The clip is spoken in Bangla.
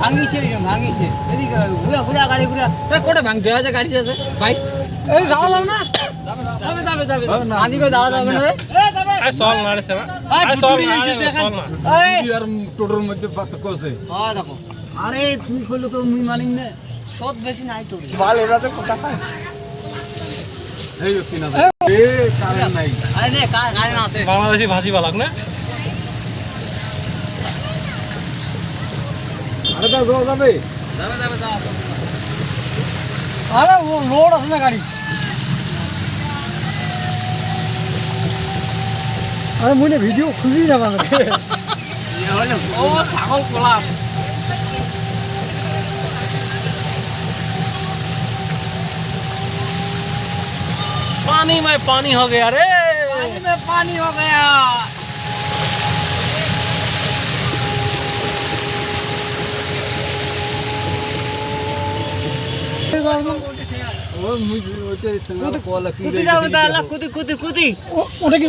ভাঙিছে ভাঙিছে। এদিকে ঘুরা ঘুরা গাড়ি ঘুরা। কোটে ভাঙছে? আছে গাড়ি আছে ভাই। এই যাওয়া যাবে না যাবে যাবে। যাবে আজি করে যাওয়া যাবে না রে। আরে না রে সেবা। আয়, আরে না হয়েছে আরে এখন। চল না এই আর টোটোর মধ্যে পার্থক্য আছে। হ্যাঁ দেখো। আরে তুই করলে তো মুই মানিম না। সৎ বেশি নাই তো বাল এরা তো কথা এই এ কারেন্ট নাই। আরে নে কা- আছে। বাংলাদেশি ভাষী বালাক না? আরে দা যাওয়া যাবে যাবে যাবে যাওয়া আরে ও লোড আছে না গাড়ি আরে মুই ভিডিও খুঁজি না বাংলা ও ছাগল কোলা पानी में पानी हो गया रे पानी में पानी हो गया ওটা কি?